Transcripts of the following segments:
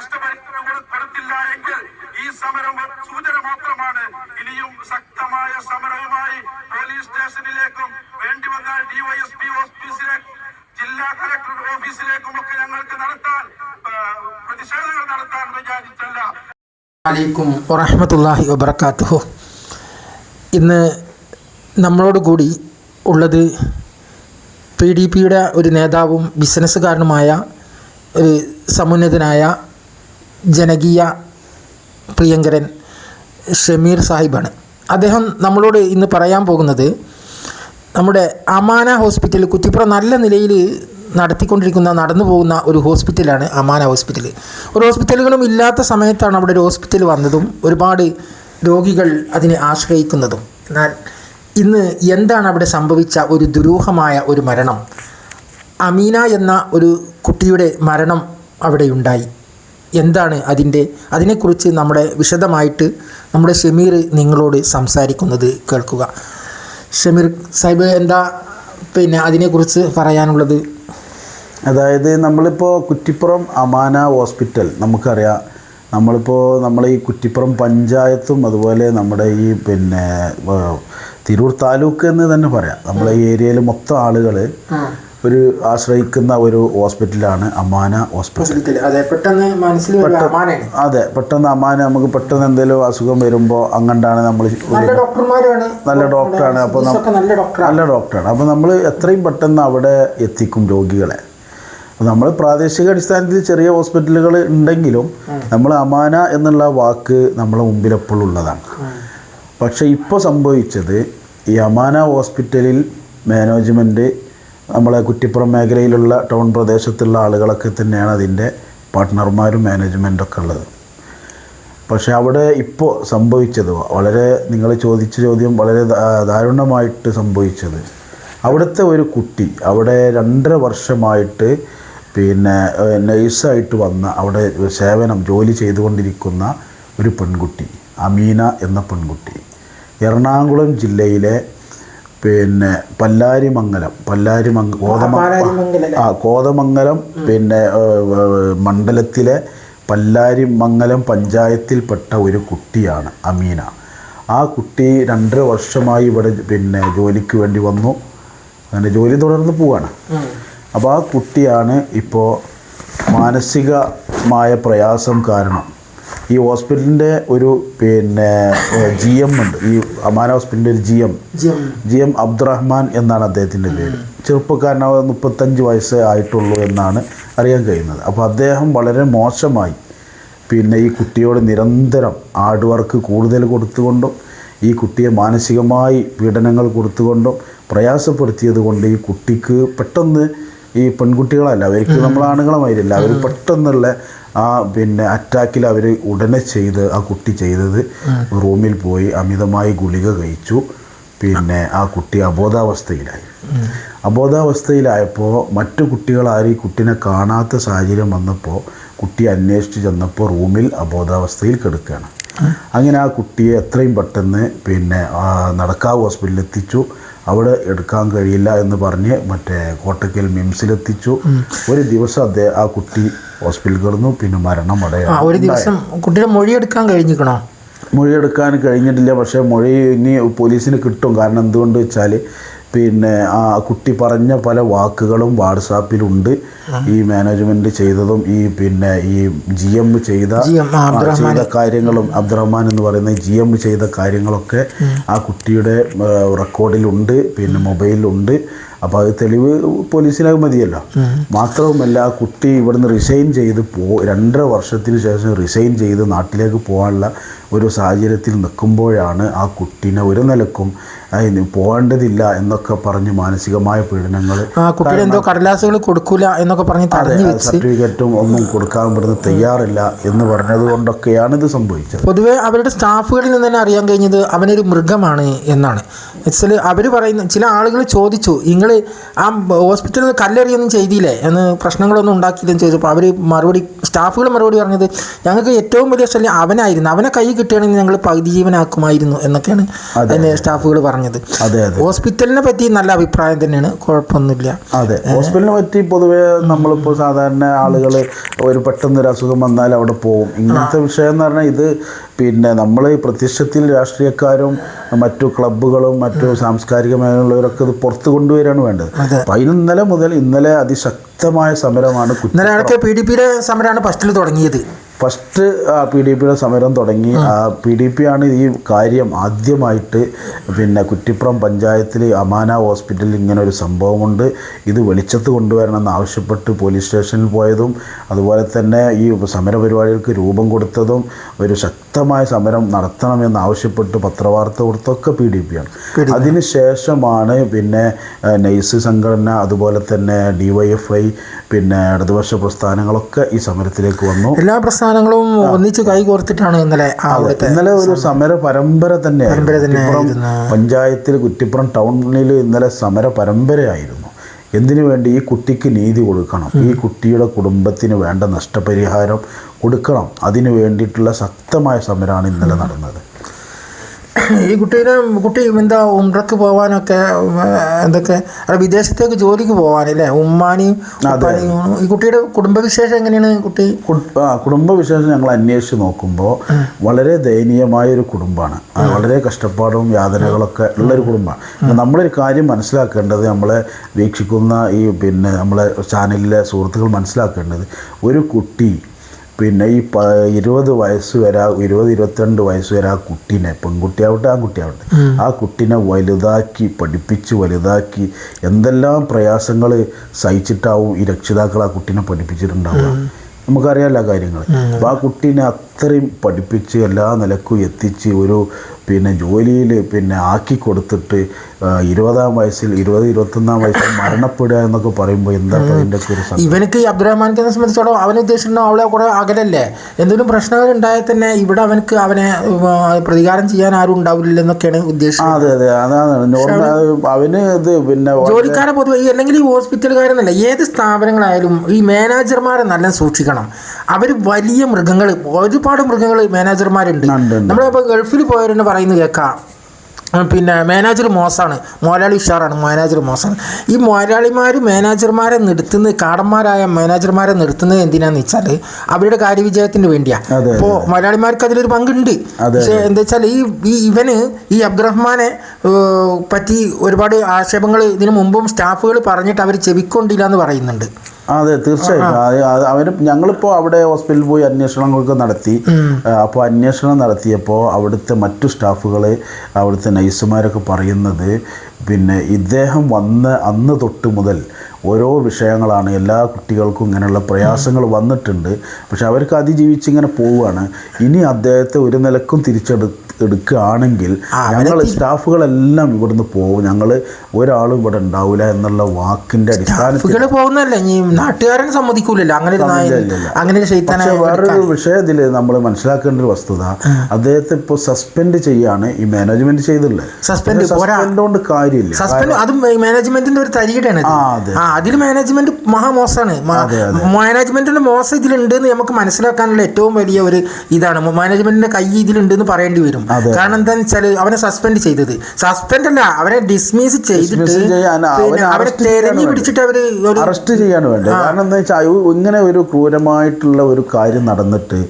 നഷ്ടപരിഹാരം കൊടു- കൊടുത്തില്ല എങ്കിൽ ഈ സമരം സൂചന മാത്രമാണ്. ഇനിയും ശക്തമായ സമരവുമായി പോലീസ് സ്റ്റേഷനിലേക്കും വേണ്ടി വന്നാൽ ഡിവൈഎസ്പി ഓഫീസിലേക്കും ജില്ലാ കളക്ടർ ഓഫീസിലേക്കും ഒക്കെ ഞങ്ങൾക്ക് നടത്താൻ പ്രതിഷേധങ്ങൾ നടത്താൻ വിചാരിച്ചല്ല. അലൈക്കും വറഹമത്തല്ലാഹി വബർക്കാത്തുഹു ഇന്ന് നമ്മളോട് കൂടി ഉള്ളത് പി ഡി പിയുടെ ഒരു നേതാവും ബിസിനസ്സുകാരനുമായ ഒരു സമുന്നതനായ ജനകീയ പ്രിയങ്കരൻ ഷമീർ സാഹിബാണ്. അദ്ദേഹം നമ്മളോട് ഇന്ന് പറയാൻ പോകുന്നത് നമ്മുടെ അമാന ഹോസ്പിറ്റൽ കുറ്റിപ്പുറം നല്ല നിലയിൽ നടത്തിക്കൊണ്ടിരിക്കുന്ന നടന്നു പോകുന്ന ഒരു ഹോസ്പിറ്റലാണ് അമാന ഹോസ്പിറ്റൽ. ഒരു ഹോസ്പിറ്റലുകളും ഇല്ലാത്ത സമയത്താണ് അവിടെ ഒരു ഹോസ്പിറ്റൽ വന്നതും ഒരുപാട് രോഗികൾ അതിനെ ആശ്രയിക്കുന്നതും. എന്നാൽ ഇന്ന് എന്താണ് അവിടെ സംഭവിച്ച ഒരു ദുരൂഹമായ ഒരു മരണം? അമീന എന്ന ഒരു കുട്ടിയുടെ മരണം അവിടെയുണ്ടായി എന്താണ് അതിന്റെ അതിനെക്കുറിച്ച് നമ്മുടെ വിശദമായിട്ട് നമ്മുടെ ഷമീർ നിങ്ങളോട് സംസാരിക്കുന്നത് കേൾക്കുക. ഷമീർ സാഹിബ് എന്താ പിന്നെ അതിനെക്കുറിച്ച് പറയാനുള്ളത്? അതായത് നമ്മളിപ്പോൾ കുറ്റിപ്പുറം അമാന ഹോസ്പിറ്റൽ നമുക്കറിയാം. നമ്മളിപ്പോൾ നമ്മൾ ഈ കുറ്റിപ്പുറം പഞ്ചായത്തും അതുപോലെ നമ്മുടെ ഈ പിന്നെ തിരൂർ താലൂക്ക് എന്ന് തന്നെ പറയാം. നമ്മളെ ഈ ഏരിയയിൽ മൊത്തം ആളുകൾ ഒരു ആശ്രയിക്കുന്ന ഒരു ഹോസ്പിറ്റലാണ് അമാന ഹോസ്പിറ്റൽ. അതെ പെട്ടെന്ന് അതെ പെട്ടെന്ന് അമാന നമുക്ക് പെട്ടെന്ന് എന്തെങ്കിലും അസുഖം വരുമ്പോൾ അങ്ങണ്ടാണ് നമ്മൾ നല്ല ഡോക്ടറാണ്. അപ്പോൾ നല്ല ഡോക്ടറാണ്. അപ്പോൾ നമ്മൾ എത്രയും പെട്ടെന്ന് അവിടെ എത്തിക്കും രോഗികളെ. നമ്മൾ പ്രാദേശിക അടിസ്ഥാനത്തിൽ ചെറിയ ഹോസ്പിറ്റലുകൾ ഉണ്ടെങ്കിലും നമ്മൾ അമാന എന്നുള്ള വാക്ക് നമ്മളെ മുമ്പിൽ എപ്പോഴും ഉള്ളതാണ് പക്ഷേ ഇപ്പോൾ സംഭവിച്ചത് ഈ അമാന ഹോസ്പിറ്റലിൽ മാനേജ്മെന്റ് നമ്മളെ കുറ്റിപ്പുറം മേഖലയിലുള്ള ടൗൺ പ്രദേശത്തുള്ള ആളുകളൊക്കെ തന്നെയാണ് അതിന്റെ പാർട്ട്ണർമാരും മാനേജ്മെന്റൊക്കെ ഉള്ളത്. പക്ഷേ അവിടെ ഇപ്പോൾ സംഭവിച്ചത് വളരെ നിങ്ങൾ ചോദിച്ച ചോദ്യം വളരെ ദാരുണമായിട്ട് സംഭവിച്ചത്. അവിടുത്തെ ഒരു കുട്ടി അവിടെ രണ്ടര വർഷമായിട്ട് പിന്നെ നഴ്സായിട്ട് വന്ന അവിടെ സേവനം ജോലി ചെയ്തുകൊണ്ടിരിക്കുന്ന ഒരു പെൺകുട്ടി അമീന എന്ന പെൺകുട്ടി. എറണാകുളം ജില്ലയിലെ പിന്നെ പല്ലാരിമംഗലം പല്ലാരിമംഗ കോതമംഗലം ആ കോതമംഗലം പിന്നെ മണ്ഡലത്തിലെ പല്ലാരിമംഗലം പഞ്ചായത്തിൽപ്പെട്ട ഒരു കുട്ടിയാണ് അമീന. ആ കുട്ടി രണ്ടര വർഷമായി ഇവിടെ പിന്നെ ജോലിക്ക് വേണ്ടി വന്നു. അങ്ങനെ ജോലി തുടർന്ന് പോവാണ്. അപ്പോൾ ആ കുട്ടിയാണ് ഇപ്പോൾ മാനസികമായ പ്രയാസം കാരണം ഈ ഹോസ്പിറ്റലിന്റെ ഒരു പിന്നെ ജി എം ഉണ്ട്. ഈ അമാന ഹോസ്പിറ്റലിന്റെ ഒരു G M G M Abdurahman എന്നാണ് അദ്ദേഹത്തിന്റെ പേര്. ചെറുപ്പക്കാരനാവ് മുപ്പത്തഞ്ച് വയസ്സേ ആയിട്ടുള്ളൂ എന്നാണ് അറിയാൻ കഴിയുന്നത്. അപ്പോൾ അദ്ദേഹം വളരെ മോശമായി പിന്നെ ഈ കുട്ടിയോട് നിരന്തരം ഹാർഡ് വർക്ക് കൂടുതൽ കൊടുത്തുകൊണ്ടും ഈ കുട്ടിയെ മാനസികമായി പീഡനങ്ങൾ കൊടുത്തുകൊണ്ടും പ്രയാസപ്പെടുത്തിയത് കൊണ്ട് ഈ കുട്ടിക്ക് പെട്ടെന്ന് ഈ പെൺകുട്ടികളല്ല അവർക്ക് നമ്മൾ ആണുങ്ങളെ മാതിരില്ല അവർ പെട്ടെന്നുള്ള ആ പിന്നെ അറ്റാക്കിൽ അവർ ഉടനെ ചെയ്ത് ആ കുട്ടി ചെയ്തത് റൂമിൽ പോയി അമിതമായി ഗുളിക കഴിച്ചു. പിന്നെ ആ കുട്ടി അബോധാവസ്ഥയിലായി. അബോധാവസ്ഥയിലായപ്പോൾ മറ്റു കുട്ടികൾ ആരും കുട്ടിനെ കാണാത്ത സാഹചര്യം വന്നപ്പോൾ കുട്ടി അന്വേഷിച്ച് ചെന്നപ്പോൾ റൂമിൽ അബോധാവസ്ഥയിൽ കിടക്കുകയാണ്. അങ്ങനെ ആ കുട്ടിയെ എത്രയും പെട്ടെന്ന് പിന്നെ നടക്കാവ് ഹോസ്പിറ്റലിൽ എത്തിച്ചു അവിടെ എടുക്കാൻ കഴിയില്ല എന്ന് പറഞ്ഞ് മറ്റേ കോട്ടക്കൽ മിംസിലെത്തിച്ചു. ഒരു ദിവസം അദ്ദേഹം ആ കുട്ടി ഹോസ്പിറ്റലിൽ കിടന്നു പിന്നെ മരണം അടയാ ഒരു ദിവസം കുട്ടിയുടെ മൊഴിയെടുക്കാൻ കഴിഞ്ഞിക്കണോ? മൊഴിയെടുക്കാൻ കഴിഞ്ഞിട്ടില്ല പക്ഷേ മൊഴി ഇനി പോലീസിന് കിട്ടും. കാരണം എന്തുകൊണ്ട് വെച്ചാൽ പിന്നെ ആ കുട്ടി പറഞ്ഞ പല വാക്കുകളും വാട്സാപ്പിലുണ്ട് ഈ മാനേജ്മെന്റ് ചെയ്തതും ഈ പിന്നെ ഈ ജി എം ചെയ്ത ചെയ്ത കാര്യങ്ങളും അബ്ദുറഹ്മാൻ എന്ന് പറയുന്ന ജി എം ചെയ്ത കാര്യങ്ങളൊക്കെ ആ കുട്ടിയുടെ റെക്കോർഡിലുണ്ട് പിന്നെ മൊബൈലിലുണ്ട് അപ്പോൾ അത് തെളിവ് പോലീസിനത് മതിയല്ലോ. മാത്രവുമല്ല ആ കുട്ടി ഇവിടുന്ന് റിസൈൻ ചെയ്ത് പോ രണ്ടര വർഷത്തിന് ശേഷം റിസൈൻ ചെയ്ത് നാട്ടിലേക്ക് പോകാനുള്ള ഒരു സാഹചര്യത്തിൽ നിൽക്കുമ്പോഴാണ് ആ കുട്ടീനെ ഒരു നിലക്കും പോകേണ്ടതില്ല എന്നൊക്കെ പറഞ്ഞ് മാനസികമായ പീഡനങ്ങൾ എന്തോ കടലാസുകൾ കൊടുക്കൂല എന്നൊക്കെ പറഞ്ഞ് സർട്ടിഫിക്കറ്റും ഒന്നും കൊടുക്കാൻ ഇവിടുന്ന് തയ്യാറില്ല എന്ന് പറഞ്ഞത് കൊണ്ടൊക്കെയാണ് ഇത് സംഭവിച്ചത്. പൊതുവെ അവരുടെ സ്റ്റാഫുകളിൽ നിന്ന് തന്നെ അറിയാൻ കഴിഞ്ഞത് അവനൊരു മൃഗമാണ് എന്നാണ്. വെച്ചാൽ അവർ പറയുന്ന ചില ആളുകൾ ചോദിച്ചു നിങ്ങൾ ആ ഹോസ്പിറ്റലിൽ കല്ലെറിയൊന്നും ചെയ്തില്ലേ? എന്ന് പ്രശ്നങ്ങളൊന്നും ഉണ്ടാക്കിയില്ലെന്ന് ചോദിച്ചപ്പോൾ അവർ മറുപടി സ്റ്റാഫുകൾ മറുപടി പറഞ്ഞത് ഞങ്ങൾക്ക് ഏറ്റവും വലിയ ശല്യം അവനായിരുന്നു അവനെ കൈ കിട്ടുകയാണെങ്കിൽ ഞങ്ങൾ പകുതി ജീവനാക്കുമായിരുന്നു എന്നൊക്കെയാണ് അതിന് സ്റ്റാഫുകൾ പറഞ്ഞത്. ഹോസ്പിറ്റലിനെ പറ്റി നല്ല അഭിപ്രായം തന്നെയാണ് കുഴപ്പമൊന്നുമില്ല. അതെ ഹോസ്പിറ്റലിനെ പറ്റി പൊതുവേ നമ്മളിപ്പോൾ സാധാരണ ആളുകൾ ഒരു പെട്ടെന്നൊരു അസുഖം വന്നാൽ അവിടെ പോകും ഇങ്ങനത്തെ വിഷയം എന്ന് പറഞ്ഞാൽ ഇത് പിന്നെ നമ്മൾ പ്രത്യക്ഷത്തിൽ രാഷ്ട്രീയക്കാരും മറ്റു ക്ലബ്ബുകളും മറ്റു സാംസ്കാരിക മേഖലയുള്ളവരൊക്കെ ഇത് പുറത്ത് കൊണ്ടുവരികയാണ് വേണ്ടത്. അപ്പം ഇന്നലെ മുതൽ ഇന്നലെ അതിശക്തമായ സമരമാണ് ഇന്നലെ അടക്ക പി ഡി പിയുടെ സമരമാണ് ഫസ്റ്റിൽ തുടങ്ങിയത്? ഫസ്റ്റ് പി ഡി പിയുടെ സമരം തുടങ്ങി. ആ പി ഡി പി ആണ് ഈ കാര്യം ആദ്യമായിട്ട് പിന്നെ കുറ്റിപ്പുറം പഞ്ചായത്തിൽ അമാന ഹോസ്പിറ്റലിൽ ഇങ്ങനെ ഒരു സംഭവമുണ്ട്. ഇത് വെളിച്ചത്ത് കൊണ്ടുവരണമെന്ന് ആവശ്യപ്പെട്ട് പോലീസ് സ്റ്റേഷനിൽ പോയതും അതുപോലെ തന്നെ ഈ സമരപരിപാടികൾക്ക് രൂപം കൊടുത്തതും ഒരു ശക്തമായ സമരം നടത്തണമെന്ന് ആവശ്യപ്പെട്ട് പത്രവാർത്ത കൊടുത്തൊക്കെ പി ഡി പി ആണ്. അതിനുശേഷമാണ് പിന്നെ നൈസ് സംഘടന അതുപോലെ തന്നെ ഡി വൈ എഫ് ഐ പിന്നെ ഇടതുപക്ഷ പ്രസ്ഥാനങ്ങളൊക്കെ ഈ സമരത്തിലേക്ക് വന്നു. എല്ലാ പ്രസ്ഥാനങ്ങളും ഒന്നിച്ച് കൈകോർത്തിട്ടാണ് ഇന്നലെ ഇന്നലെ ഒരു സമര. പരമ്പര തന്നെ പഞ്ചായത്തിൽ കുറ്റിപ്പുറം ടൗണിൽ ഇന്നലെ സമര പരമ്പരയായിരുന്നു എന്തിനു വേണ്ടി ഈ കുട്ടിക്ക് നീതി കൊടുക്കണം? ഈ കുട്ടിയുടെ കുടുംബത്തിന് വേണ്ട നഷ്ടപരിഹാരം കൊടുക്കണം. അതിന് വേണ്ടിയിട്ടുള്ള ശക്തമായ സമരമാണ് ഇന്നലെ നടന്നത്. ഈ കുട്ടീനെ കുട്ടി എന്താ ഉംറക്ക് പോകാനൊക്കെ എന്തൊക്കെ അല്ല വിദേശത്തേക്ക് ജോലിക്ക് പോകാനല്ലേ ഉമ്മാനിയും ഈ കുട്ടിയുടെ കുടുംബവിശേഷം എങ്ങനെയാണ് കുട്ടി? ആ, കുടുംബവിശേഷം ഞങ്ങൾ അന്വേഷിച്ച് നോക്കുമ്പോൾ വളരെ ദയനീയമായ ഒരു കുടുംബമാണ് വളരെ കഷ്ടപ്പാടും യാതനകളൊക്കെ ഉള്ളൊരു കുടുംബമാണ്. നമ്മളൊരു കാര്യം മനസ്സിലാക്കേണ്ടത് നമ്മളെ വീക്ഷിക്കുന്ന ഈ പിന്നെ നമ്മളെ ചാനലിലെ സുഹൃത്തുക്കൾ മനസ്സിലാക്കേണ്ടത് ഒരു കുട്ടി പിന്നെ ഈ പ ഇരുപത് വയസ്സ് വരെ ഇരുപത് ഇരുപത്തിരണ്ട് വയസ്സ് വരെ ആ കുട്ടീനെ പെൺകുട്ടിയാവട്ടെ ആൺകുട്ടിയാവട്ടെ ആ. കുട്ടീനെ വലുതാക്കി പഠിപ്പിച്ച് വലുതാക്കി എന്തെല്ലാം പ്രയാസങ്ങൾ സഹിച്ചിട്ടാവും ഈ രക്ഷിതാക്കൾ ആ കുട്ടീനെ പഠിപ്പിച്ചിട്ടുണ്ടാവുക? നമുക്കറിയാമല്ലോ കാര്യങ്ങൾ അപ്പോൾ ആ കുട്ടീനെ അത്രയും പഠിപ്പിച്ച് എല്ലാ നിലക്കും എത്തിച്ച് ഒരു പിന്നെ ജോലിയിൽ പിന്നെ ആക്കി കൊടുത്തിട്ട് ഇരുപതാം വയസ്സിൽ ഇരുപത് ഇരുപത്തൊന്നാം വയസ്സിൽ മരണപ്പെടുക എന്നൊക്കെ പറയുമ്പോൾ എന്താ അതിന്റെ ഒരു ഇവനക്ക് അബ്ദുറഹ്മാനെ സംബന്ധിച്ചോളം അവൻ ഉദ്ദേശിച്ചിട്ടുണ്ടോ അവളെ കുറെ അകലല്ലേ? എന്തെങ്കിലും പ്രശ്നങ്ങൾ ഉണ്ടായാൽ തന്നെ ഇവിടെ അവനക്ക് അവനെ പ്രതികാരം ചെയ്യാൻ ആരും ഉണ്ടാവില്ല എന്നൊക്കെയാണ് ഉദ്ദേശിച്ചത്. അതെ അതെ. അതാണ്. നോർമൽ അവന് ഇത് പിന്നെ ജോലിക്കാരെ പൊതുവെ അല്ലെങ്കിൽ ഈ ഹോസ്പിറ്റലുകാരെന്നല്ല ഏത് സ്ഥാപനങ്ങളായാലും ഈ മാനേജർമാരെ നല്ല സൂക്ഷിക്കണം. അവർ വലിയ മൃഗങ്ങൾ ഒരുപാട് മൃഗങ്ങൾ മാനേജർമാരുണ്ട്. നമ്മളിപ്പോൾ ഗൾഫിൽ പോയവരെന്നെ പറയുന്നത് കേൾക്കാം. പിന്നെ മാനേജർ മോശമാണ് മോലാളി ഉഷാറാണ്. മാനേജർ മോശമാണ് ഈ മോലാളിമാർ മാനേജർമാരെ നിർത്തുന്നത് കാടന്മാരായ മാനേജർമാരെ നിർത്തുന്നത് എന്തിനാന്ന് വെച്ചാൽ അവരുടെ കാര്യവിജയത്തിന് വേണ്ടിയാണ് അപ്പോൾ മലയാളിമാർക്ക് അതിലൊരു പങ്കുണ്ട്. പക്ഷേ എന്താ വെച്ചാൽ ഈ ഈ ഇവന് ഈ അബ്ദുറഹ്മാനെ പറ്റി ഒരുപാട് ആക്ഷേപങ്ങൾ ഇതിനു മുമ്പും സ്റ്റാഫുകൾ പറഞ്ഞിട്ട് അവർ ചെവിക്കൊണ്ടില്ല എന്ന് പറയുന്നുണ്ട്. അതെ തീർച്ചയായിട്ടും അവർ ഞങ്ങളിപ്പോ ഞങ്ങളിപ്പോൾ അവിടെ ഹോസ്പിറ്റലിൽ പോയി അന്വേഷണങ്ങളൊക്കെ നടത്തി. അപ്പോൾ അന്വേഷണം നടത്തിയപ്പോൾ അവിടുത്തെ മറ്റു സ്റ്റാഫുകൾ അവിടുത്തെ നഴ്സുമാരൊക്കെ പറയുന്നത് പിന്നെ ഇദ്ദേഹം വന്ന് അന്ന് തൊട്ട് മുതൽ ഓരോ വിഷയങ്ങളാണ്. എല്ലാ കുട്ടികൾക്കും ഇങ്ങനെയുള്ള പ്രയാസങ്ങൾ വന്നിട്ടുണ്ട്. പക്ഷെ അവർക്ക് അതിജീവിച്ച് ഇങ്ങനെ പോവുകയാണ്. ഇനി അദ്ദേഹത്തെ ഒരു നിലക്കും തിരിച്ചെടു എടുക്കുകയാണെങ്കിൽ ഞങ്ങൾ സ്റ്റാഫുകളെല്ലാം ഇവിടുന്ന് പോകും. ഞങ്ങൾ ഒരാളും ഇവിടെ ഉണ്ടാവില്ല എന്നുള്ള വാക്കിന്റെ അടിസ്ഥാനത്തിൽ പോകുന്നല്ലേ ഇനി നാട്ടുകാരൻ സമ്മതിക്കൂലല്ലോ. അങ്ങനെ അങ്ങനെ ഒരു വേറൊരു വിഷയത്തിൽ നമ്മൾ മനസ്സിലാക്കേണ്ട ഒരു വസ്തുത അദ്ദേഹത്തെ ഇപ്പോൾ സസ്പെൻഡ് ചെയ്യാണ് ഈ മാനേജ്മെന്റ് ചെയ്തിട്ടുള്ളത്. സസ്പെൻഡ് കൊണ്ട് കാര്യമില്ല. സസ്പെൻഡ് അതും മാനേജ്മെന്റിന്റെ ഒരു തരികടയാണ് ആ, അതെ. ആ അതിൽ മാനേജ്മെന്റ് മഹാമോശമാണ്. മാനേജ്മെന്റിന്റെ മോശം ഇതിലുണ്ട് എന്ന് നമുക്ക് മനസ്സിലാക്കാനുള്ള ഏറ്റവും വലിയ ഒരു ഇതാണ്. മാനേജ്മെന്റിന്റെ കൈ ഇതിലുണ്ട് എന്ന് പറയേണ്ടി വരും. കാരണം എന്താണെന്ന് വെച്ചാൽ അവനെ സസ്പെൻഡ് ചെയ്തത്. സസ്പെൻഡ് അല്ല അവനെ ഡിസ്മിസ് ചെയ്തിട്ട് ചെയ്യാൻ അവനെ ചെയ്യാൻ തെരഞ്ഞു. പിടിച്ചിട്ട് അവർ അറസ്റ്റ് ചെയ്യാണ് വേണ്ടത്. കാരണം എന്താ വെച്ചാൽ ഇങ്ങനെ ഒരു ക്രൂരമായിട്ടുള്ള ഒരു കാര്യം നടന്നിട്ട്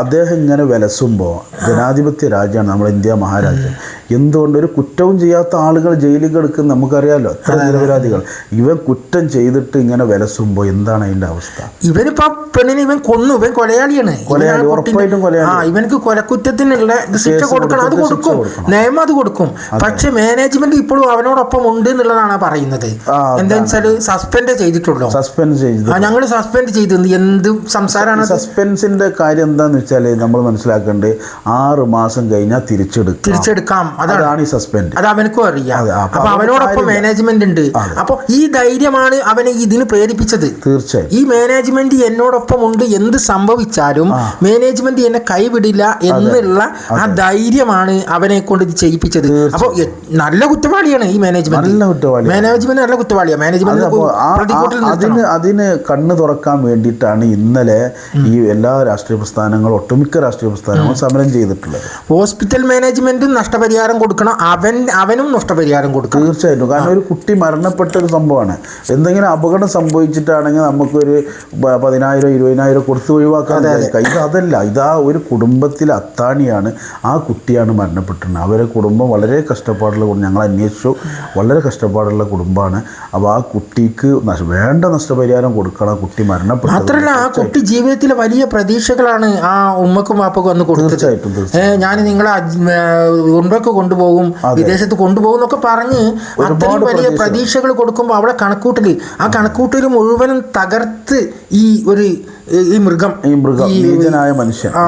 അദ്ദേഹം ഇങ്ങനെ വിലസുമ്പോൾ ജനാധിപത്യ രാജ്യമാണ് നമ്മുടെ ഇന്ത്യ മഹാരാജ്യം. എന്തുകൊണ്ട് ഒരു കുറ്റവും ചെയ്യാത്ത ആളുകൾ ജയിലിൽ കിടക്കുന്ന നമുക്കറിയാലോ? എത്ര നിരപരാധികൾ. ഇവൻ കുറ്റം ചെയ്തിട്ട് ഇങ്ങനെ വിലസുമ്പോൾ എന്താണ് അതിന്റെ അവസ്ഥ? ഇവനിപ്പോ പെണ്ണിനെ ഇവൻ കൊന്നു. ഇവൻ കൊലയാളിയാണ്. ഇവനക്ക് കൊലക്കുറ്റത്തിനുള്ള ശിക്ഷ കൊടുക്കണം അത് കൊടുക്കും നയം നിയമം അത് കൊടുക്കും. പക്ഷെ മാനേജ്മെന്റ് ഇപ്പോഴും അവനോടൊപ്പം ഉണ്ട് എന്നുള്ളതാണ് പറയുന്നത്. എന്താ വെച്ചാൽ സസ്പെൻഡ് ചെയ്തിട്ടുള്ളൂ. സസ്പെൻഡ് ചെയ്തു ആ ഞങ്ങൾ സസ്പെൻഡ് ചെയ്തു. എന്ത് സംസാരമാണ് സസ്പെൻസിന്റെ കാര്യം എന്താന്ന് വെച്ചാൽ നമ്മൾ മനസ്സിലാക്കേണ്ടത് ആറ് മാസം കഴിഞ്ഞാൽ തിരിച്ചെടുക്കാം. തിരിച്ചെടുക്കാം. അതാണ്. ഈ സസ്പെൻഡ് അത് അവനക്കും അറിയാം. അപ്പൊ അവനോടൊപ്പം മാനേജ്മെന്റ് ഉണ്ട്. അപ്പൊ ഈ ധൈര്യമാണ് അവനെ ഇതിന് പ്രേരിപ്പിച്ചത്. തീർച്ചയായും. ഈ മാനേജ്മെന്റ് എന്നോടൊപ്പം ഉണ്ട്. എന്ത് സംഭവിച്ചാലും മാനേജ്മെന്റ് എന്നെ കൈവിടില്ല എന്നുള്ള ആ ധൈര്യം ധൈര്യമാണ് അവനെ കൊണ്ട് ഇത് ചെയ്യിപ്പിച്ചത്. അപ്പോൾ നല്ല കുറ്റവാളിയാണ് ഈ മാനേജ്മെന്റ് നല്ല കുറ്റവാളി മാനേജ്മെന്റ് നല്ല കുറ്റവാളിയാണ് മാനേജ്മെന്റ് അതിന് അതിന് കണ്ണ് തുറക്കാൻ വേണ്ടിയിട്ടാണ് ഇന്നലെ ഈ എല്ലാ രാഷ്ട്രീയ പ്രസ്ഥാനങ്ങളും ഒട്ടുമിക്ക രാഷ്ട്രീയ പ്രസ്ഥാനങ്ങളും സമരം ചെയ്തിട്ടുള്ളത്. ഹോസ്പിറ്റൽ മാനേജ്മെന്റും നഷ്ടപരിഹാരം കൊടുക്കണം. അവൻ അവനും നഷ്ടപരിഹാരം കൊടുക്കണം. തീർച്ചയായിട്ടും. കാരണം ഒരു കുട്ടി മരണപ്പെട്ട ഒരു സംഭവമാണ്. എന്തെങ്കിലും അപകടം സംഭവിച്ചിട്ടാണെങ്കിൽ നമുക്കൊരു പതിനായിരം ഇരുപതിനായിരം കൊടുത്ത് ഒഴിവാക്കാൻ. ഇത് അതല്ല. ഇതാ ഒരു കുടുംബത്തിലെ അത്താണിയാണ്. ആ കുട്ടിയാണ് മരണപ്പെട്ടിരുന്നത് അവരെ കുടുംബം വളരെ കഷ്ടപ്പാടുള്ള കുടുംബം. ഞങ്ങൾ അന്വേഷിച്ചു. വളരെ കഷ്ടപ്പാടുള്ള കുടുംബമാണ്. അപ്പോൾ ആ കുട്ടിക്ക് വേണ്ട നഷ്ടപരിഹാരം കൊടുക്കണം. ആ കുട്ടി മരണപ്പെട്ടു മാത്രമല്ല ആ കുട്ടി ജീവിതത്തിലെ വലിയ പ്രതീക്ഷകളാണ് ആ ഉമ്മക്കും വാപ്പക്കും അന്ന് കൊടുത്തത്. തീർച്ചയായിട്ടും തീർച്ചയായിട്ടും. ഞാൻ നിങ്ങളെ ഉണ്ടൊക്കെ കൊണ്ടുപോകും വിദേശത്ത് കൊണ്ടുപോകും എന്നൊക്കെ പറഞ്ഞ് അത്രയും വലിയ പ്രതീക്ഷകൾ. കൊടുക്കുമ്പോൾ അവിടെ കണക്കൂട്ടൽ ആ കണക്കൂട്ടൽ മുഴുവനും തകർത്ത് ഈ ഒരു ഈ മൃഗം. ഈ മൃഗം നീചനായ മനുഷ്യൻ. ആ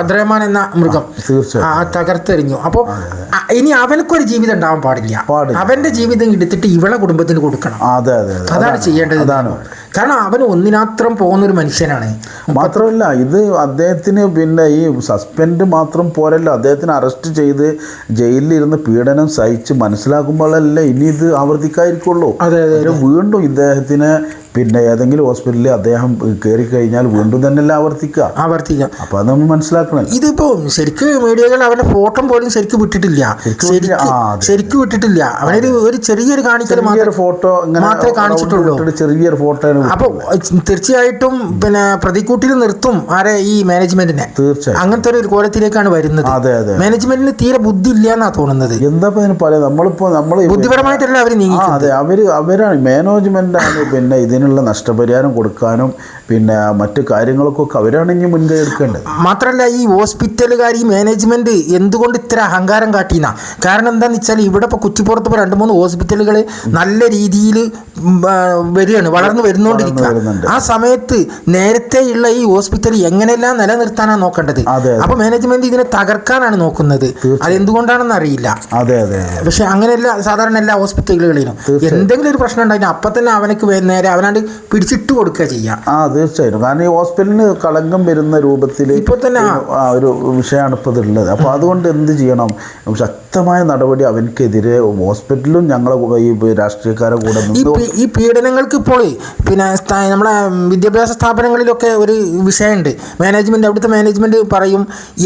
അദ്രഹ്മാൻ എന്ന മൃഗം. തീർച്ചയായും തകർത്തെറിഞ്ഞു. അപ്പോൾ ഇനി അവനക്കൊരു ജീവിതം ഉണ്ടാവാൻ പാടില്ല. അവന്റെ ജീവിതം എടുത്തിട്ട് ഇവളെ കുടുംബത്തിന് കൊടുക്കണം. അതെ അതെ അതെ. അതാണ് ചെയ്യേണ്ടത്. അതാണ്. കാരണം അവൻ ഒന്നിനാത്രം പോകുന്ന ഒരു മനുഷ്യനാണ്. മാത്രമല്ല ഇത് അദ്ദേഹത്തിന് പിന്നെ ഈ സസ്പെൻഡ് മാത്രം പോരല്ലോ. അദ്ദേഹത്തിന് അറസ്റ്റ് ചെയ്ത് ജയിലിലിരുന്ന് പീഡനം സഹിച്ച് മനസ്സിലാക്കുമ്പോഴല്ലേ ഇനി ഇത് ആവർത്തിക്കായിരിക്കുള്ളൂ. അതെ, അതെ, വീണ്ടും ഇദ്ദേഹത്തിന് പിന്നെ ഏതെങ്കിലും ഹോസ്പിറ്റലിൽ അദ്ദേഹം കയറി കഴിഞ്ഞാൽ വീണ്ടും തന്നെ ആവർത്തിക്കുക. ആവർത്തിക്കാം അപ്പോൾ അത് നമ്മൾ മനസ്സിലാക്കണം. ഇതിപ്പോ ശരിക്കും മീഡിയകൾ അവന്റെ ഫോട്ടോ പോലും ശരിക്കും വിട്ടിട്ടില്ല. ശരിക്ക് വിട്ടിട്ടില്ല. അവനൊരു ഒരു ചെറിയൊരു കാണിക്കൽ മാത്രം ഫോട്ടോ മാത്രമേ കാണിച്ചിട്ടുള്ളൂ. ചെറിയൊരു ഫോട്ടോ അപ്പൊ തീർച്ചയായിട്ടും പിന്നെ പ്രതിക്കൂട്ടിൽ നിർത്തും ആരെ ഈ മാനേജ്മെന്റിനെ തീർച്ചയായും അങ്ങനത്തെ ഒരു കോലത്തിലേക്കാണ് വരുന്നത്. അതെ അതെ. മാനേജ്മെന്റിന് തീരെ ബുദ്ധി ഇല്ല എന്നാ തോന്നുന്നത്. എന്താ പറയാ നമ്മളിപ്പോ നമ്മൾ ബുദ്ധിപരമായിട്ടല്ല അവർ നീങ്ങി അതെ അവർ അവരാണ്. ആണ് പിന്നെ ഇതിനുള്ള നഷ്ടപരിഹാരം കൊടുക്കാനും പിന്നെ മറ്റു കാര്യങ്ങൾക്കൊക്കെ അവരാണ് ഇനി മുൻകൈ എടുക്കേണ്ടത്. മാത്രമല്ല ഈ ഹോസ്പിറ്റലുകാർ ഈ മാനേജ്മെന്റ് എന്തുകൊണ്ട് ഇത്ര അഹങ്കാരം കാട്ടിന കാരണം എന്താന്ന് വെച്ചാൽ ഇവിടെ ഇപ്പോൾ കുറ്റിപ്പുറത്ത് ഇപ്പോൾ രണ്ട് മൂന്ന് ഹോസ്പിറ്റലുകൾ നല്ല രീതിയിൽ വരികയാണ് വളർന്നു വരുന്നുകൊണ്ടിരിക്കുക. ആ സമയത്ത് നേരത്തെയുള്ള ഈ ഹോസ്പിറ്റൽ എങ്ങനെയെല്ലാം നിലനിർത്താനാണ് നോക്കേണ്ടത്. അപ്പോൾ മാനേജ്മെന്റ് ഇതിനെ തകർക്കാനാണ് നോക്കുന്നത്. അതെന്തുകൊണ്ടാണെന്ന് അറിയില്ല. അതെ അതെ പക്ഷേ അങ്ങനെയല്ല സാധാരണ എല്ലാ ഹോസ്പിറ്റലുകളിലും എന്തെങ്കിലും ഒരു പ്രശ്നം ഉണ്ടായിരുന്നു അപ്പം തന്നെ അവനക്ക് നേരെ അവനാണ്ട് പിടിച്ചിട്ട് കൊടുക്കുക ചെയ്യാം. ആ തീർച്ചയായിട്ടും കാരണം ഈ ഹോസ്പിറ്റലിന് കളങ്കം വരുന്ന രൂപത്തിൽ ഇപ്പോൾ തന്നെ ഒരു വിഷയമാണ് ഇപ്പോൾ ഇതുള്ളത് അപ്പോൾ അതുകൊണ്ട് എന്ത് ചെയ്യണം? ശക്തമായ നടപടി അവനക്കെതിരെ ഹോസ്പിറ്റലും ഞങ്ങളെ ഈ രാഷ്ട്രീയക്കാരെ കൂടെ ഈ പീഡനങ്ങൾക്ക് ഇപ്പോൾ പിന്നെ നമ്മളെ വിദ്യാഭ്യാസ സ്ഥാപനങ്ങളിലൊക്കെ ഒരു വിഷയമുണ്ട്. മാനേജ്മെന്റ് അവിടുത്തെ മാനേജ്മെന്റ് പറയും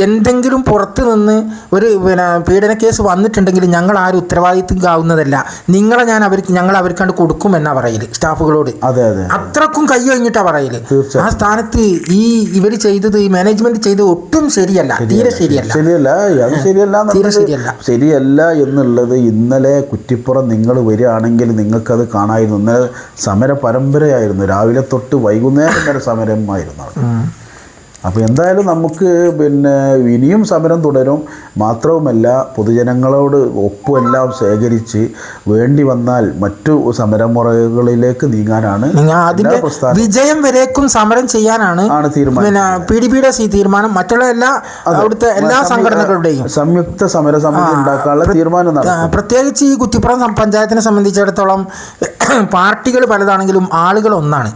എന്തെങ്കിലും പുറത്ത് നിന്ന് ഒരു പിന്നെ പീഡന കേസ് വന്നിട്ടുണ്ടെങ്കിൽ ഞങ്ങൾ ആരും ഉത്തരവാദിത്തമാവുന്നതല്ല നിങ്ങളെ ഞാൻ അവർക്ക് ഞങ്ങൾ അവർക്കാണ്ട് കൊടുക്കും എന്നാ പറയൽ സ്റ്റാഫുകളോട്. അതെ അതെ അത്രക്കും കൈ കഴിഞ്ഞിട്ടാ പറയൽ. തീർച്ചയായും. ആ സ്ഥാനത്ത് ഈ ഇവർ ചെയ്തത് ഈ മാനേജ്മെന്റ് ചെയ്തത് ഒട്ടും ശരിയല്ല തീരെ ശരിയല്ല ശരിയല്ല. അത് ശരിയല്ല തീരെ ശരിയല്ല. ശരിയല്ല എന്നുള്ളത് ഇന്നലെ കുറ്റിപ്പുറം നിങ്ങൾ വരികയാണെങ്കിൽ നിങ്ങൾക്കത് കാണായിരുന്നു. ഇന്നലെ സമര പരമ്പരയായിരുന്നു രാവിലെ തൊട്ട് വൈകുന്നേരം വരെ സമരമായിരുന്നു അവിടെ. അപ്പോൾ എന്തായാലും നമുക്ക് പിന്നെ ഇനിയും സമരം തുടരും. മാത്രവുമല്ല പൊതുജനങ്ങളോട് ഒപ്പുമെല്ലാം ശേഖരിച്ച് വേണ്ടി വന്നാൽ മറ്റു സമരമുറകളിലേക്ക് നീങ്ങാനാണ് അതിന്റെ വിജയം വരേക്കും സമരം ചെയ്യാനാണ് ആണ് തീരുമാനം പി ഡി പിയുടെ തീരുമാനം മറ്റുള്ള എല്ലാ അവിടുത്തെ എല്ലാ സംഘടനകളുടെയും സംയുക്ത സമര സമിതി ഉണ്ടാക്കാനുള്ള തീരുമാനം പ്രത്യേകിച്ച് ഈ കുറ്റിപ്പുറം പഞ്ചായത്തിനെ സംബന്ധിച്ചിടത്തോളം പാർട്ടികൾ പലതാണെങ്കിലും ആളുകൾ ഒന്നാണ്.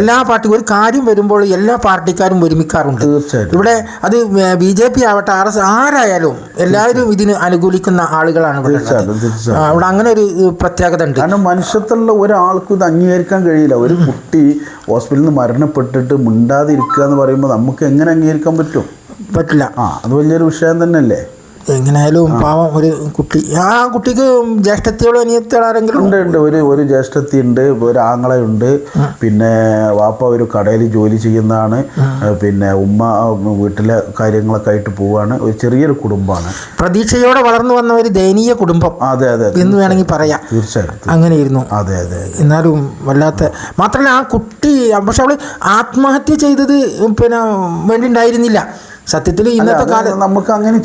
എല്ലാ പാർട്ടി ഒരു കാര്യം വരുമ്പോൾ എല്ലാ പാർട്ടിക്കാരും ഒരുമിക്കാറുണ്ട് തീർച്ചയായിട്ടും. ഇവിടെ അത് ബി ജെ പി ആവട്ടെ ആർ എസ് ആരായാലും എല്ലാവരും ഇതിന് അനുകൂലിക്കുന്ന ആളുകളാണ് ഇവിടെ അവിടെ അങ്ങനെ ഒരു പ്രത്യേകത ഉണ്ട്. കാരണം മനുഷ്യത്തുള്ള ഒരാൾക്കും ഇത് അംഗീകരിക്കാൻ കഴിയില്ല. ഒരു കുട്ടി ഹോസ്പിറ്റലിൽ നിന്ന് മരണപ്പെട്ടിട്ട് മിണ്ടാതിരിക്കുക എന്ന് പറയുമ്പോൾ നമുക്ക് എങ്ങനെ അംഗീകരിക്കാൻ പറ്റും? പറ്റില്ല. ആ അത് വലിയൊരു വിഷയം തന്നെയല്ലേ? എങ്ങനെയായാലും പാവം ഒരു കുട്ടി. ആ കുട്ടിക്ക് ജ്യേഷ്ഠത്തിയോളോ അനിയത്തിയോളോ ആരെങ്കിലും ഉണ്ട് ഉണ്ട്? ഒരു ഒരു ജ്യേഷ്ഠത്തി ഉണ്ട് ഒരു ആങ്ങളയുണ്ട് പിന്നെ വാപ്പ ഒരു കടയിൽ ജോലി ചെയ്യുന്നതാണ്. പിന്നെ ഉമ്മ വീട്ടിലെ കാര്യങ്ങളൊക്കെ ആയിട്ട് പോവാണ്. ഒരു ചെറിയൊരു കുടുംബമാണ്. പ്രതീക്ഷയോടെ വളർന്നു വന്ന ഒരു ദയനീയ കുടുംബം അതെ അതെ എന്ന് വേണമെങ്കിൽ പറയാം. തീർച്ചയായിട്ടും. അങ്ങനെയിരുന്നു. അതെ അതെ അതെ. എന്നാലും വല്ലാത്ത മാത്രമല്ല ആ കുട്ടി പക്ഷെ അവൾ ആത്മഹത്യ ചെയ്തത് പിന്നെ വേണ്ടി ഉണ്ടായിരുന്നില്ല സത്യത്തിൽ ഇന്നത്തെ കാലം നമുക്ക് അങ്ങനെ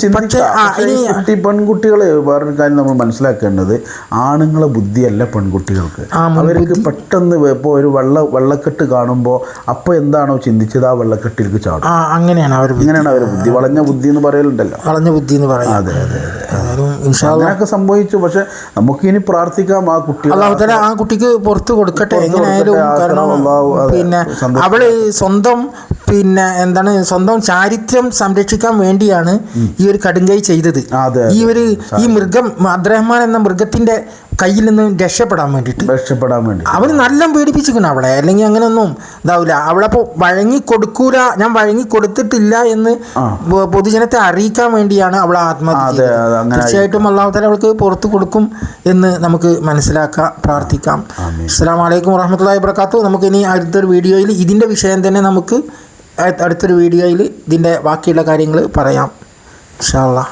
കുട്ടി പെൺകുട്ടികളെ വേറൊരു കാര്യം നമ്മൾ മനസ്സിലാക്കേണ്ടത് ആണുങ്ങളെ ബുദ്ധിയല്ല പെൺകുട്ടികൾക്ക്. അവർക്ക് പെട്ടെന്ന് ഇപ്പോൾ ഒരു വെള്ള വെള്ളക്കെട്ട് കാണുമ്പോൾ അപ്പോൾ എന്താണോ ചിന്തിച്ചത് ആ വെള്ളക്കെട്ടിലേക്ക് ചാടും. അങ്ങനെയാണ് അവർ ഇങ്ങനെയാണ് അവർ ബുദ്ധി. വളഞ്ഞ ബുദ്ധി എന്ന് പറയലുണ്ടല്ലോ. വളഞ്ഞ ബുദ്ധി എന്ന് പറയാം അതെ അതെ. അങ്ങനെയൊക്കെ സംഭവിച്ചു. പക്ഷെ നമുക്കിനി പ്രാർത്ഥിക്കാം ആ കുട്ടി അള്ളാഹുത്തല ആ കുട്ടിക്ക് പുറത്ത് കൊടുക്കട്ടെ. എങ്ങനെയായാലും കാരണം പിന്നെ. അവൾ സ്വന്തം പിന്നെ എന്താണ് സ്വന്തം ചാരിത്രം സംരക്ഷിക്കാൻ വേണ്ടിയാണ് ഈ ഒരു കടുങ്കൈ ചെയ്തത്. ഈ ഒരു ഈ മൃഗം അബ്ദുറഹ്മാൻ എന്ന മൃഗത്തിന്റെ കയ്യിൽ നിന്ന് രക്ഷപ്പെടാൻ വേണ്ടിയിട്ട്. രക്ഷപ്പെടാൻ വേണ്ടി അവർ നല്ല പേടിപ്പിച്ചിരിക്കണം അവളെ. അല്ലെങ്കിൽ അങ്ങനെ ഒന്നും ഇതാവില്ല. അവളെ വഴങ്ങി കൊടുക്കൂല. ഞാൻ വഴങ്ങി കൊടുത്തിട്ടില്ല എന്ന് പൊതുജനത്തെ അറിയിക്കാൻ വേണ്ടിയാണ് അവൾ ആത്മഹത്യ തീർച്ചയായിട്ടും അള്ളാഹുത്താല അവൾക്ക് പുറത്തു കൊടുക്കും എന്ന് നമുക്ക് മനസ്സിലാക്കാം പ്രാർത്ഥിക്കാം. അസ്സാം വലൈക്കും വറഹമത്തല്ലാ വാബർക്കാത്തു നമുക്ക് ഇനി അടുത്തൊരു വീഡിയോയിൽ ഇതിന്റെ വിഷയം തന്നെ നമുക്ക് അടുത്തൊരു വീഡിയോയിൽ ഇതിന്റെ ബാക്കിയുള്ള കാര്യങ്ങൾ പറയാം. ഇൻഷാ അല്ലാ